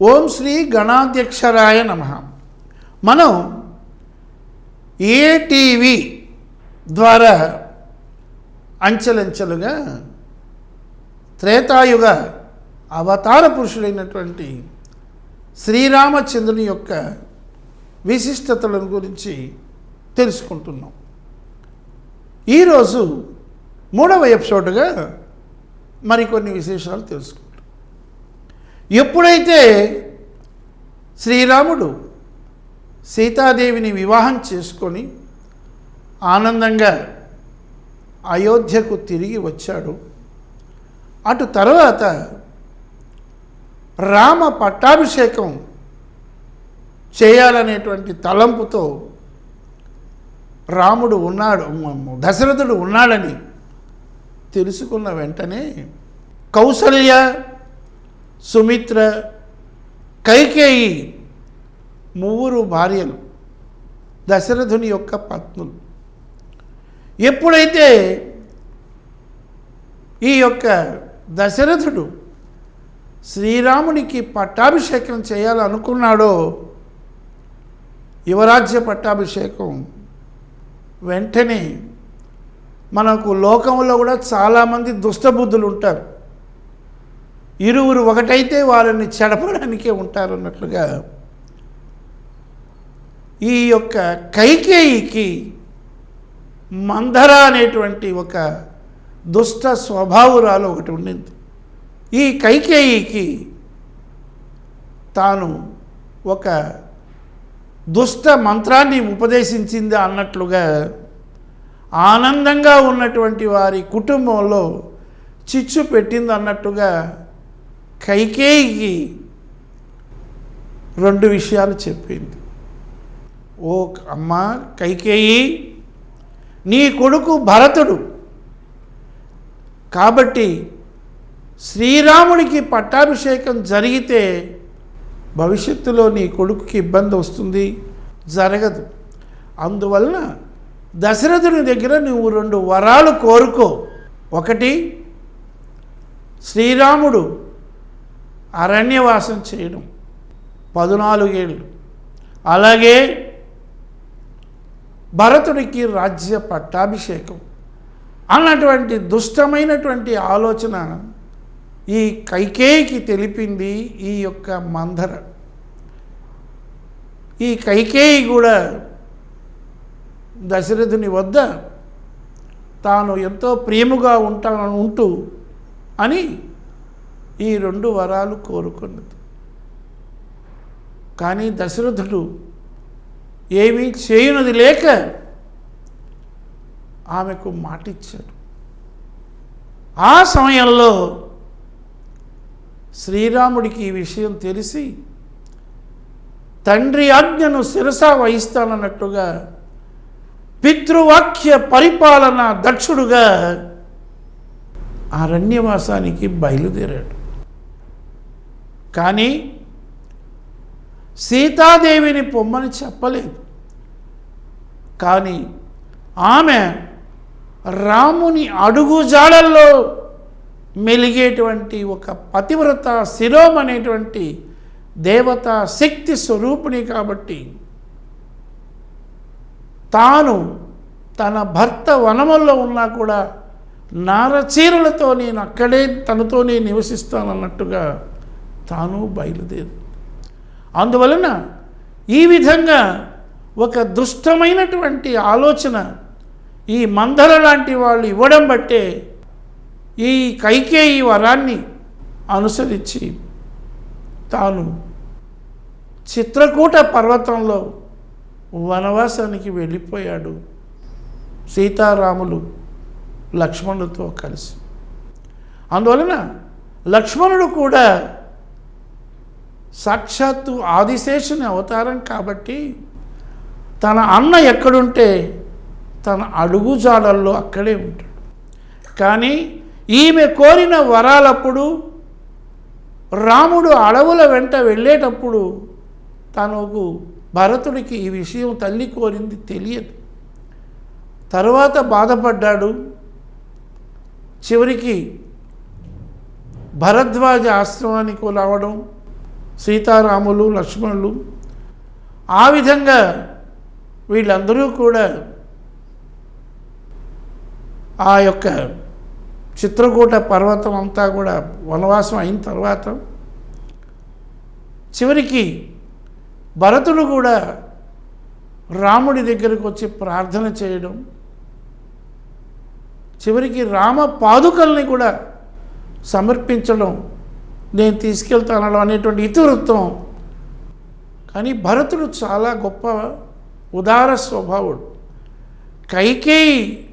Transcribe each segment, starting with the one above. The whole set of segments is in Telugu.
ఓం శ్రీ గణాధ్యక్షరాయ నమ. మనం ఏటీవీ ద్వారా అంచెలంచెలుగా త్రేతాయుగ అవతార పురుషుడైనటువంటి శ్రీరామచంద్రుని యొక్క విశిష్టతలను గురించి తెలుసుకుంటున్నాం. ఈరోజు మూడవ ఎపిసోడ్గా మరికొన్ని విశేషాలు తెలుసుకుంటాం ఎప్పుడైతే శ్రీరాముడు సీతాదేవిని వివాహం చేసుకొని ఆనందంగా అయోధ్యకు తిరిగి వచ్చాడు అటు తర్వాత రామ పట్టాభిషేకం చేయాలనేటువంటి తలంపుతో రాముడు ఉన్నాడు దశరథుడు ఉన్నాడని తెలుసుకున్న వెంటనే కౌసల్య సుమిత్ర కైకేయి ముగ్గురు భార్యలు దశరథుని యొక్క పత్నులు. ఎప్పుడైతే ఈ యొక్క దశరథుడు శ్రీరామునికి పట్టాభిషేకం చేయాలనుకున్నాడో యువరాజ్య పట్టాభిషేకం వెంటనే మనకు లోకంలో కూడా చాలామంది దుష్టబుద్ధులు ఉంటారు. ఇరువురు ఒకటైతే వాళ్ళని చెడపడానికే ఉంటారన్నట్లుగా ఈ యొక్క కైకేయికి మందర అనేటువంటి ఒక దుష్ట స్వభావురాలు ఒకటి ఉండింది. ఈ కైకేయికి తాను ఒక దుష్ట మంత్రాన్ని ఉపదేశించింది అన్నట్లుగా ఆనందంగా ఉన్నటువంటి వారి కుటుంబంలో చిచ్చు పెట్టింది అన్నట్టుగా కైకేయికి రెండు విషయాలు చెప్పింది. ఓ అమ్మ కైకేయి నీ కొడుకు భరతుడు. కాబట్టి శ్రీరాముడికి పట్టాభిషేకం జరిగితే భవిష్యత్తులో నీ కొడుకుకి ఇబ్బంది వస్తుంది. జరగదు. అందువలన దశరథుని దగ్గర నువ్వు రెండు వరాలు కోరుకో. ఒకటి శ్రీరాముడు అరణ్యవాసం చేయడం. పదునాలుగేళ్ళు. అలాగే భరతుడికి రాజ్య పట్టాభిషేకం. అన్నటువంటి దుష్టమైనటువంటి ఆలోచన ఈ కైకేయికి తెలిపింది ఈ యొక్క మందర. ఈ కైకేయి కూడా దశరథుని వద్ద తాను ఎంతో ప్రేమగా ఉంటాను ఉంటూ అని ఈ రెండు వరాలు కోరుకున్నది. కానీ దశరథుడు ఏమీ చేయనది లేక ఆమెకు మాటిచ్చాడు. ఆ సమయంలో శ్రీరాముడికి ఈ విషయం తెలిసి తండ్రి ఆజ్ఞను శిరస వహిస్తానన్నట్టుగా పితృవాక్య పరిపాలన దక్షుడుగా అరణ్యవాసానికి బయలుదేరాడు. కానీ సీతాదేవిని పొమ్మని చెప్పలేదు. కానీ ఆమె రాముని అడుగు జాడల్లో మెలిగేటువంటి ఒక పతివ్రత శిరోమ్ అనేటువంటి దేవత శక్తి స్వరూపిణి కాబట్టి తాను తన భర్త వనముల్లో ఉన్నా కూడా నారచీరలతో నేను అక్కడే తనతోనే నివసిస్తానన్నట్టుగా తాను బయలుదేరు. అందువలన ఈ విధంగా ఒక దుష్టమైనటువంటి ఆలోచన ఈ మందర లాంటి వాళ్ళు ఇవ్వడం బట్టే ఈ కైకేయి వరాన్ని అనుసరించి తాను చిత్రకూట పర్వతంలో వనవాసానికి వెళ్ళిపోయాడు సీతారాములు లక్ష్మణులతో కలిసి. అందువలన లక్ష్మణుడు కూడా సాక్షాత్తు ఆదిశేషుని అవతారం కాబట్టి తన అన్న ఎక్కడుంటే తన అడుగుజాడల్లో అక్కడే ఉంటాడు. కానీ ఈమె కోరిన వరాలప్పుడు రాముడు అడవుల వెంట వెళ్ళేటప్పుడు తనకు భరతుడికి ఈ విషయం తల్లి కోరింది తెలియదు. తర్వాత బాధపడ్డాడు. చివరికి భరద్వాజ ఆశ్రమానికి రావడం సీతారాములు లక్ష్మణులు. ఆ విధంగా వీళ్ళందరూ కూడా ఆ యొక్క చిత్రకూట పర్వతం అంతా కూడా వనవాసం అయిన తర్వాత చివరికి భరతుడు కూడా రాముడి దగ్గరకు వచ్చి ప్రార్థన చేయడం చివరికి రామ పాదుకల్ని కూడా సమర్పించడం నేను తీసుకెళ్తాను అనేటువంటి ఇతివృత్తం. కానీ భరతుడు చాలా గొప్ప ఉదార స్వభావుడు. కైకేయి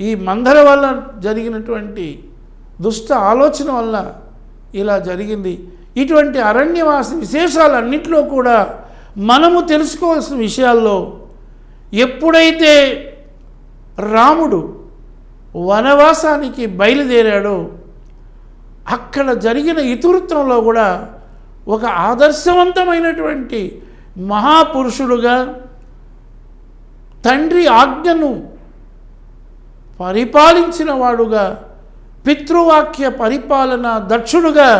ఈ మందర వల్ల జరిగినటువంటి దుష్ట ఆలోచన వల్ల ఇలా జరిగింది. ఇటువంటి అరణ్యవాస విశేషాలన్నింటిలో కూడా మనము తెలుసుకోవాల్సిన విషయాల్లో ఎప్పుడైతే రాముడు వనవాసానికి బయలుదేరాడో అక్కడ జరిగిన ఇతివృత్తంలో కూడా ఒక ఆదర్శవంతమైనటువంటి మహాపురుషుడుగా తండ్రి ఆజ్ఞను పరిపాలించిన వాడుగా పితృవాక్య పరిపాలన దక్షుడుగా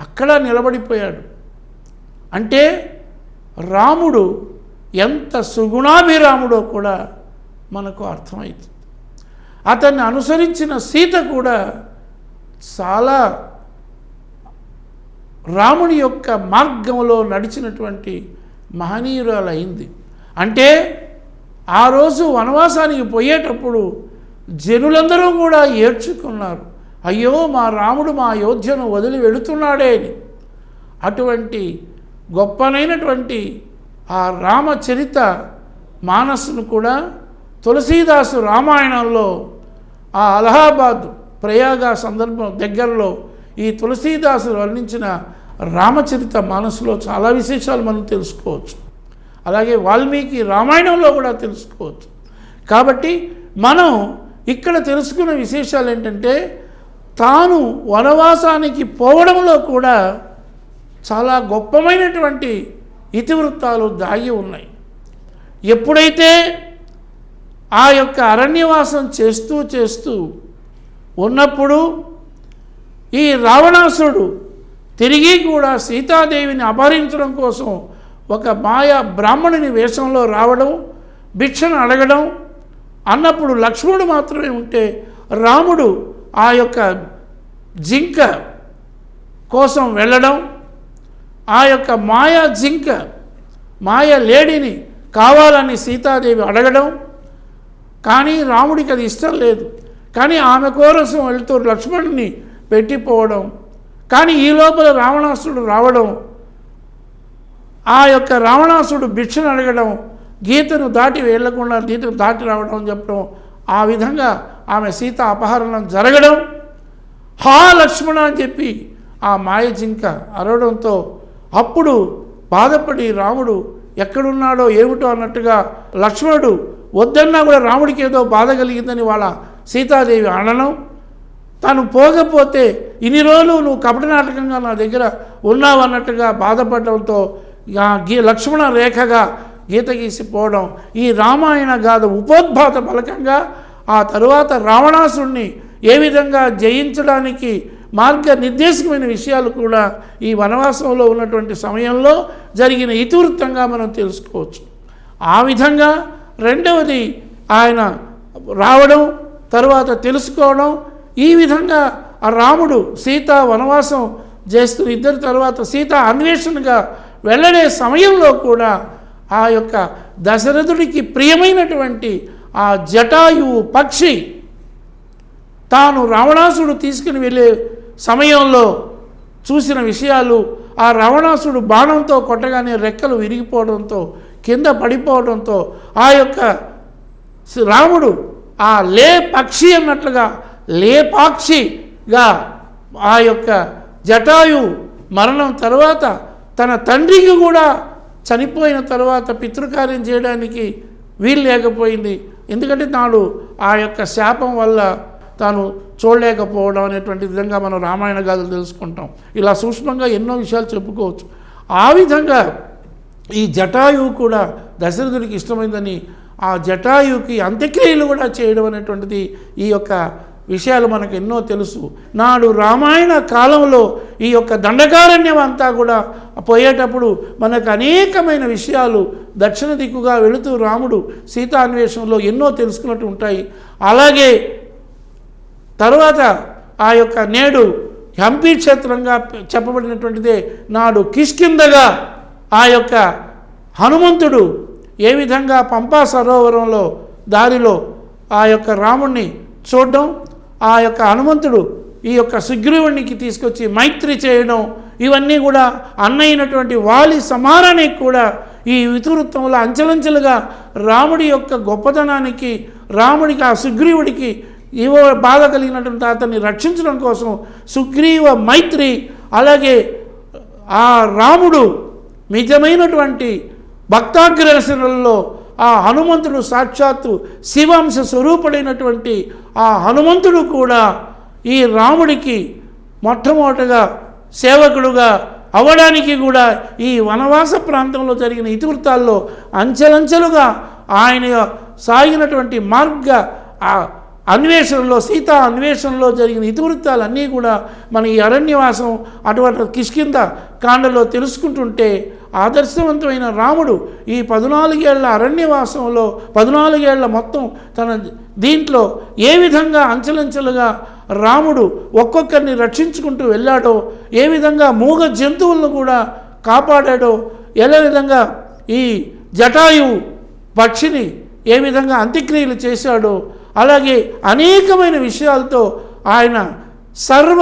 అక్కడ నిలబడిపోయాడు. అంటే రాముడు ఎంత సుగుణాభిరాముడో కూడా మనకు అర్థమవుతుంది అతన్ని అనుసరించిన సీత కూడా చాలా రాముని యొక్క మార్గంలో నడిచినటువంటి మహనీయురాలైంది. అంటే ఆ రోజు వనవాసానికి పోయేటప్పుడు జనులందరూ కూడా ఏడ్చుకున్నారు. అయ్యో మా రాముడు మా అయోధ్యను వదిలి వెళుతున్నాడే అని. అటువంటి గొప్పనైనటువంటి ఆ రామచరిత మానసును కూడా తులసీదాసు రామాయణంలో ఆ అలహాబాద్ ప్రయాగ సందర్భం దగ్గరలో ఈ తులసీదాసు వర్ణించిన రామచరిత మానసులో చాలా విశేషాలు మనం తెలుసుకోవచ్చు. అలాగే వాల్మీకి రామాయణంలో కూడా తెలుసుకోవచ్చు. కాబట్టి మనం ఇక్కడ తెలుసుకున్న విశేషాలు ఏంటంటే తాను వనవాసానికి పోవడంలో కూడా చాలా గొప్పమైనటువంటి ఇతివృత్తాలు దాగి ఉన్నాయి. ఎప్పుడైతే ఆ యొక్క అరణ్యవాసం చేస్తూ చేస్తూ ఉన్నప్పుడు ఈ రావణాసుడు తిరిగి కూడా సీతాదేవిని అపహరించడం కోసం ఒక మాయా బ్రాహ్మణుని వేషంలో రావడం భిక్షను అడగడం అన్నప్పుడు లక్ష్మణుడు మాత్రమే ఉంటే రాముడు ఆ యొక్క జింక కోసం వెళ్ళడం ఆ యొక్క మాయా జింక మాయ లేడిని కావాలని సీతాదేవి అడగడం. కానీ రాముడికి అది ఇష్టం లేదు. కానీ ఆమె కోరసం వెళ్తూ లక్ష్మణుని పెట్టిపోవడం కానీ ఈ లోపల రావణాసుడు రావడం ఆ యొక్క రావణాసుడు భిక్షను అడగడం గీతను దాటి వెళ్ళకుండా గీతను దాటి రావడం అని చెప్పడం ఆ విధంగా ఆమె సీత అపహరణం జరగడం హా లక్ష్మణ అని చెప్పి ఆ మాయ జింక అరవడంతో అప్పుడు బాధపడి రాముడు ఎక్కడున్నాడో ఏమిటో అన్నట్టుగా లక్ష్మణుడు వద్దన్నా కూడా రాముడికి ఏదో బాధ కలిగిందని వాళ్ళ సీతాదేవి అనడం తను పోకపోతే ఇన్ని రోజులు నువ్వు కపట నాటకంగా నా దగ్గర ఉన్నావు అన్నట్టుగా బాధపడడంతో గీ లక్ష్మణ రేఖగా గీత గీసిపోవడం ఈ రామాయణ గాథ ఉపోద్భాత ఫలకంగా ఆ తరువాత రావణాసుడిని ఏ విధంగా జయించడానికి మార్గ నిర్దేశకమైన విషయాలు కూడా ఈ వనవాసంలో ఉన్నటువంటి సమయంలో జరిగిన ఇతివృత్తంగా మనం తెలుసుకోవచ్చు. ఆ విధంగా రెండవది ఆయన రావడం తర్వాత తెలుసుకోవడం ఈ విధంగా ఆ రాముడు సీత వనవాసం చేస్తూ ఇద్దరు తర్వాత సీత అన్వేషణగా వెళ్ళడే సమయంలో కూడా ఆ యొక్క దశరథుడికి ప్రియమైనటువంటి ఆ జటాయువు పక్షి తాను రావణాసుడు తీసుకుని వెళ్ళే సమయంలో చూసిన విషయాలు ఆ రావణాసుడు బాణంతో కొట్టగానే రెక్కలు విరిగిపోవడంతో కింద పడిపోవడంతో ఆ యొక్క రాముడు ఆ లే పక్షి అన్నట్లుగా లేపాక్షిగా ఆ యొక్క జటాయు మరణం తర్వాత తన తండ్రికి కూడా చనిపోయిన తర్వాత పితృకార్యం చేయడానికి వీలు లేకపోయింది. ఎందుకంటే తాను ఆ యొక్క శాపం వల్ల తాను చూడలేకపోవడం అనేటువంటి విధంగా మనం రామాయణ గాథలు తెలుసుకుంటాం. ఇలా సూక్ష్మంగా ఎన్నో విషయాలు చెప్పుకోవచ్చు. ఆ విధంగా ఈ జటాయువు కూడా దశరథుడికి ఇష్టమైందని ఆ జటాయుకి అంత్యక్రియలు కూడా చేయడం అనేటువంటిది ఈ యొక్క విషయాలు మనకు ఎన్నో తెలుసు. నాడు రామాయణ కాలంలో ఈ యొక్క దండకారణ్యం అంతా కూడా పోయేటప్పుడు మనకు అనేకమైన విషయాలు దక్షిణ దిక్కుగా వెళుతూ రాముడు సీతాన్వేషణలో ఎన్నో తెలుసుకున్నట్టు ఉంటాయి. అలాగే తర్వాత ఆ యొక్క నేడు హంపీ క్షేత్రంగా చెప్పబడినటువంటిదే నాడు కిష్కిందగా ఆ యొక్క హనుమంతుడు ఏ విధంగా పంపా సరోవరంలో దారిలో ఆ యొక్క రాముణ్ణి చూడడం ఆ యొక్క హనుమంతుడు ఈ యొక్క సుగ్రీవునికి తీసుకొచ్చి మైత్రి చేయడం ఇవన్నీ కూడా అన్నైనటువంటి వాలి సమానానికి కూడా ఈ ఇతివృత్తంలో అంచెలంచెలుగా రాముడి యొక్క గొప్పతనానికి రాముడికి ఆ సుగ్రీవుడికి ఇవో బాధ కలిగినటువంటి అతన్ని రక్షించడం కోసం సుగ్రీవ మైత్రి అలాగే ఆ రాముడు నిజమైనటువంటి భక్తాగ్రసనల్లో ఆ హనుమంతుడు సాక్షాత్తు శివాంశ స్వరూపుడైనటువంటి ఆ హనుమంతుడు కూడా ఈ రాముడికి మొట్టమొదటగా సేవకుడుగా అవడానికి కూడా ఈ వనవాస ప్రాంతంలో జరిగిన ఇతివృత్తాల్లో అంచెలంచెలుగా ఆయన సాగినటువంటి మార్గ ఆ అన్వేషణలో సీతా అన్వేషణలో జరిగిన ఇతివృత్తాలన్నీ కూడా మన ఈ అరణ్యవాసం అటువంటి కిష్కింద కాండలో తెలుసుకుంటుంటే ఆదర్శవంతమైన రాముడు ఈ పద్నాలుగేళ్ళ అరణ్యవాసంలో పద్నాలుగేళ్ళ మొత్తం తన దీంట్లో ఏ విధంగా అంచెలంచెలుగా రాముడు ఒక్కొక్కరిని రక్షించుకుంటూ వెళ్ళాడో ఏ విధంగా మూగ జంతువులను కూడా కాపాడాడో ఎలా విధంగా ఈ జటాయువు పక్షిని ఏ విధంగా అంత్యక్రియలు చేశాడో అలాగే అనేకమైన విషయాలతో ఆయన సర్వ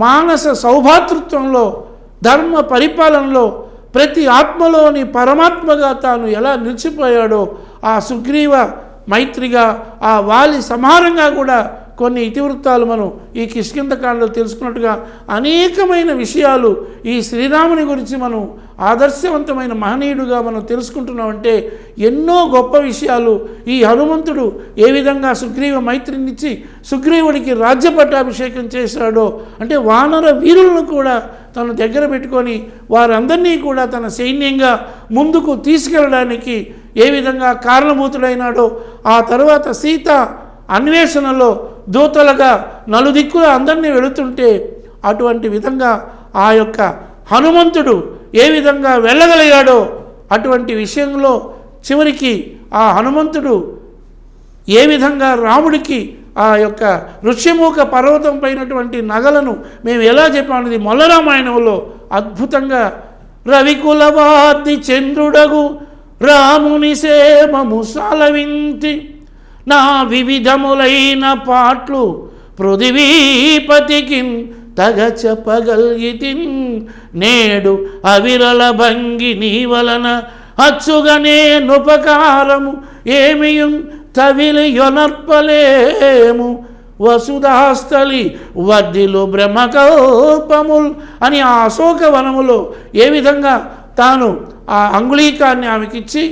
మానస సౌభాతృత్వంలో ధర్మ పరిపాలనలో ప్రతి ఆత్మలోని పరమాత్మగా తాను ఎలా నిలిచిపోయాడో ఆ సుగ్రీవ మైత్రిగా ఆ వాలి సంహారంగా కూడా కొన్ని ఇతివృత్తాలు మనం ఈ కిష్కిందకాండలో తెలుసుకున్నట్టుగా అనేకమైన విషయాలు ఈ శ్రీరాముని గురించి మనం ఆదర్శవంతమైన మహనీయుడుగా మనం తెలుసుకుంటున్నామంటే ఎన్నో గొప్ప విషయాలు. ఈ హనుమంతుడు ఏ విధంగా సుగ్రీవ మైత్రినిచ్చి సుగ్రీవుడికి రాజ్య పట్టాభిషేకం చేశాడో అంటే వానర వీరులను కూడా తన దగ్గర పెట్టుకొని వారందరినీ కూడా తన సైన్యంగా ముందుకు తీసుకెళ్ళడానికి ఏ విధంగా కారణభూతుడైనాడో ఆ తర్వాత సీత అన్వేషణలో దూతలుగా నలుదిక్కుల అందరినీ వెళుతుంటే అటువంటి విధంగా ఆ యొక్క హనుమంతుడు ఏ విధంగా వెళ్ళగలిగాడో అటువంటి విషయంలో చివరికి ఆ హనుమంతుడు ఏ విధంగా రాముడికి ఆ యొక్క ఋష్యముఖ పర్వతం పైనటువంటి నగలను మేము ఎలా చెప్పామన్నది మొల్లరామాయణంలో అద్భుతంగా రవికులవాతి చంద్రుడగు రాముని సేమము సాలవింతి. నా వివిధములైన పాట్లు పృథివీపతికి తగ చెప్పగలిగితి నేడు అవిరల భంగి నీ వలన అచ్చుగనే నుపకారము ఏమియు తవిలి యొనర్పలేము. వసుధాస్థలి వద్దిలు బ్రహ్మకల్పముల్ అని ఆ అశోక వనములో ఏ విధంగా తాను ఆ అంగుళీకాన్ని ఆమెకిచ్చి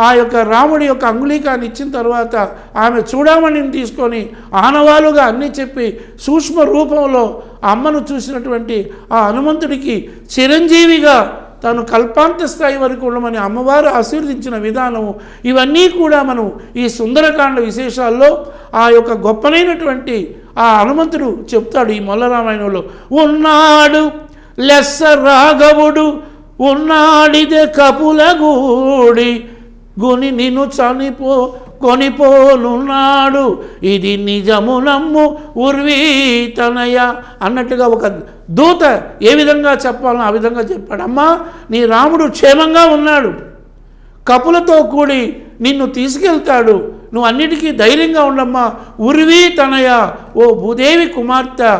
ఆ యొక్క రాముడి యొక్క అంగుళీకాన్ని ఇచ్చిన తర్వాత ఆమె చూడమణిని తీసుకొని ఆనవాలుగా అన్నీ చెప్పి సూక్ష్మ రూపంలో అమ్మను చూసినటువంటి ఆ హనుమంతుడికి చిరంజీవిగా తాను కల్పాంత స్థాయి వరకు ఉండమని అమ్మవారు ఆశీర్వదించిన విధానము. ఇవన్నీ కూడా మనం ఈ సుందరకాండ విశేషాల్లో ఆ యొక్క గొప్పనైనటువంటి ఆ హనుమంతుడు చెప్తాడు ఈ మొల్లరామాయణంలో ఉన్నాడు లెస్స రాఘవుడు ఉన్నాడిదే కపులగూడి గుని నిన్ను చనిపో కొనిపోనున్నాడు. ఇది నిజము నమ్ము ఉర్వీతనయ. అన్నట్టుగా ఒక దూత ఏ విధంగా చెప్పాలో ఆ విధంగా చెప్పాడు. అమ్మా నీ రాముడు క్షేమంగా ఉన్నాడు. కపులతో కూడి నిన్ను తీసుకెళ్తాడు. నువ్వు అన్నిటికీ ధైర్యంగా ఉండమ్మా. ఉర్వీ తనయ ఓ భూదేవి కుమార్తె.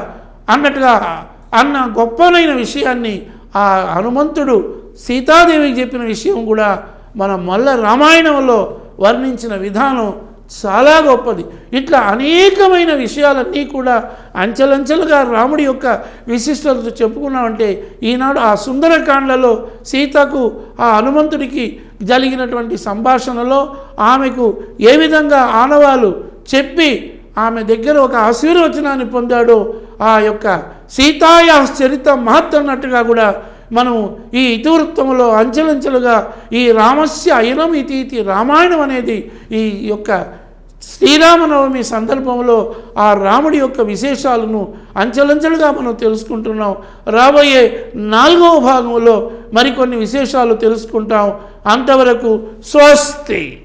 అన్నట్టుగా అన్న గొప్పనైన విషయాన్ని ఆ హనుమంతుడు సీతాదేవికి చెప్పిన విషయం కూడా మన మల్ల రామాయణంలో వర్ణించిన విధానం చాలా గొప్పది. ఇట్లా అనేకమైన విషయాలన్నీ కూడా అంచెలంచెలుగా రాముడి యొక్క విశిష్టత చెప్పుకున్నామంటే ఈనాడు ఆ సుందరకాండలో సీతకు ఆ హనుమంతుడికి జరిగినటువంటి సంభాషణలో ఆమెకు ఏ విధంగా ఆనవాలు చెప్పి ఆమె దగ్గర ఒక ఆశీర్వచనాన్ని పొందాడో ఆ యొక్క సీతాయా చరిత మహత్ అన్నట్టుగా కూడా మనం ఈ ఇతివృత్తంలో అంచెలంచెలుగా ఈ రామస్య అయనం ఇతి ఇతి రామాయణం అనేది ఈ యొక్క శ్రీరామనవమి సందర్భంలో ఆ రాముడి యొక్క విశేషాలను అంచెలంచెలుగా మనం తెలుసుకుంటున్నాం. రాబోయే నాలుగవ భాగంలో మరికొన్ని విశేషాలు తెలుసుకుంటాం. అంతవరకు స్వస్తి.